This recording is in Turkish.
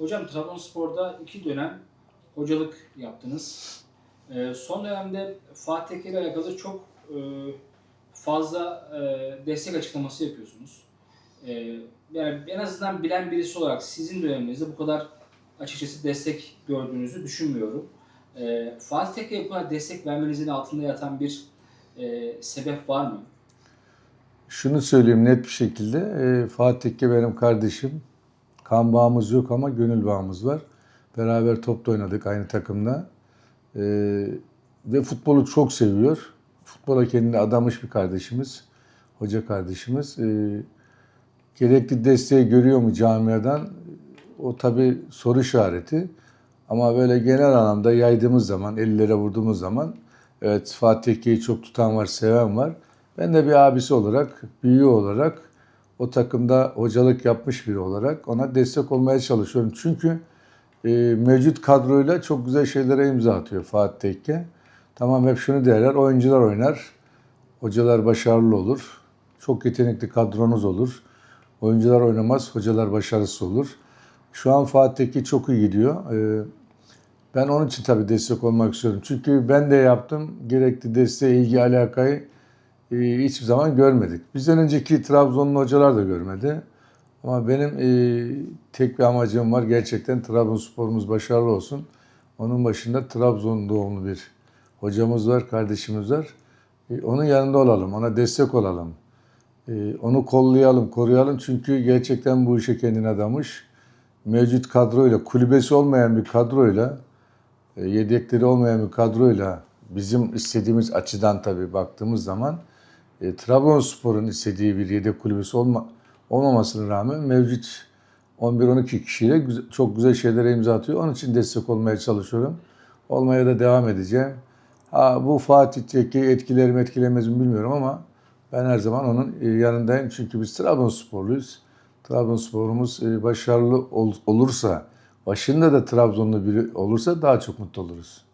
Hocam Trabzonspor'da iki dönem hocalık yaptınız. Ee, son dönemde Fatih Tekke alakalı çok e, fazla e, destek açıklaması yapıyorsunuz. E, yani en azından bilen birisi olarak sizin döneminizde bu kadar açıkçası destek gördüğünüzü düşünmüyorum. E, Fatih Tekke'ye bu destek vermenizin altında yatan bir e, sebep var mı? Şunu söyleyeyim net bir şekilde. e, Fatih Tekke benim kardeşim. Kan bağımız yok ama gönül bağımız var. Beraber topta oynadık aynı takımda. E, ve futbolu çok seviyor. Futbola kendini adamış bir kardeşimiz. Hoca kardeşimiz. E, gerekli desteği görüyor mu camiadan? O tabi soru işareti. Ama böyle genel anlamda yaydığımız zaman, ellere vurduğumuz zaman evet Fatih Tekke'yi çok tutan var, seven var. Ben de bir abisi olarak, büyüğü olarak o takımda hocalık yapmış biri olarak ona destek olmaya çalışıyorum. Çünkü e, mevcut kadroyla çok güzel şeylere imza atıyor Fatih Tekke. Tamam hep şunu derler, oyuncular oynar, hocalar başarılı olur. Çok yetenekli kadronuz olur. Oyuncular oynamaz, hocalar başarısız olur. Şu an Fatih Tekke çok iyi gidiyor. E, ben onun için tabii destek olmak istiyorum. Çünkü ben de yaptım. Gerekli desteği, ilgi, alakayı e, hiçbir zaman görmedik. Bizden önceki Trabzonlu hocalar da görmedi. Ama benim e, tek bir amacım var. Gerçekten Trabzonsporumuz başarılı olsun. Onun başında Trabzon doğumlu bir hocamız var, kardeşimiz var. E, onun yanında olalım, ona destek olalım. E, onu kollayalım, koruyalım. Çünkü gerçekten bu işe kendini adamış. Mevcut kadroyla, kulübesi olmayan bir kadroyla, yedekleri olmayan bir kadroyla bizim istediğimiz açıdan tabii baktığımız zaman e, Trabzonspor'un istediği bir yedek kulübesi olma, olmamasına rağmen mevcut 11-12 kişiyle güzel- çok güzel şeylere imza atıyor. Onun için destek olmaya çalışıyorum. Olmaya da devam edeceğim. Ha, bu Fatih Tekke'yi etkiler mi etkilemez mi bilmiyorum ama ben her zaman onun e, yanındayım. Çünkü biz Trabzonsporluyuz. Trabzonsporumuz e, başarılı ol- olursa, başında da Trabzonlu biri olursa daha çok mutlu oluruz.